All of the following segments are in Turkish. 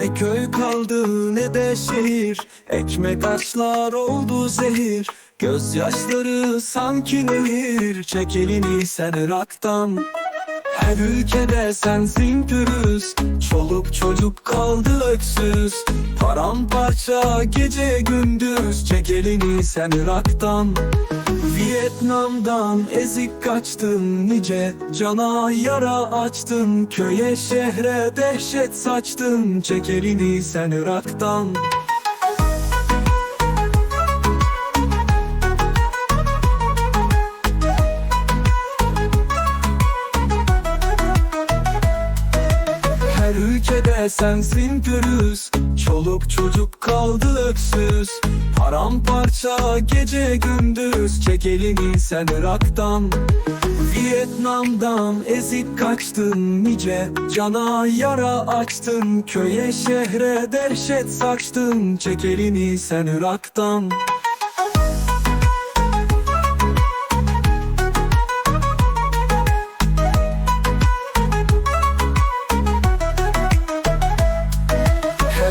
Ne köy kaldı ne de şehir. Ekmek açlar oldu zehir. Gözyaşları sanki nehir. Çek elini sen Irak'tan. Her ülkede sensin pürüz çocuk kaldı öksüz. Paramparça gece gündüz. Çek elini sen Irak'tan. Vietnam'dan ezik kaçtın. Nice Cana yara açtın. Köye şehre dehşet saçtın. Çek elini sen Irak'tan ülkede sensin pürüz. Çoluk çocuk kaldı öksüz. Paramparça gece gündüz. Çek elini sen Irak'tan. Vietnam'dan ezik kaçtın nice. Cana yara açtın. Köye şehre dehşet saçtın. Çek elini sen Irak'tan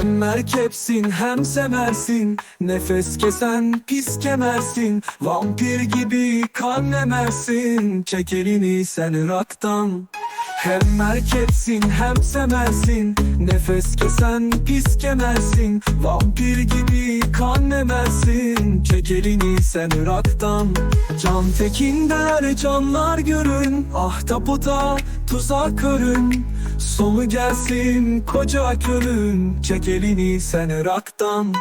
Hem merkepsin hem semersin Nefes kesen pis kemersin. Vampir gibi kan emersin. Çek elini sen Irak'tan. Hem merkepsin hem semersin Nefes kesen pis kemersin. Vampir gibi kan emersin. Çek elini sen Irak'tan. Can Tekin'der canlar görün. Ahtapota tuzak örün Sonu gelsin koca körün Çek elini sen Irak'tan.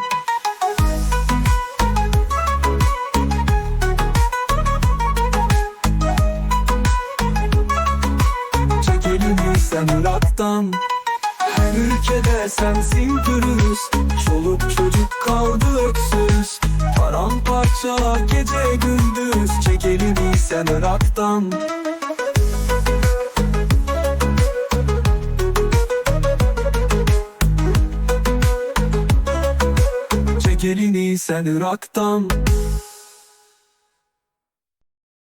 Çek elini sen Irak'tan. Her ülkede sensin pürüz Çoluk çocuk kaldı öksüz. Paramparça gece gündüz. Çek elini sen Irak'tan sen Irak'tan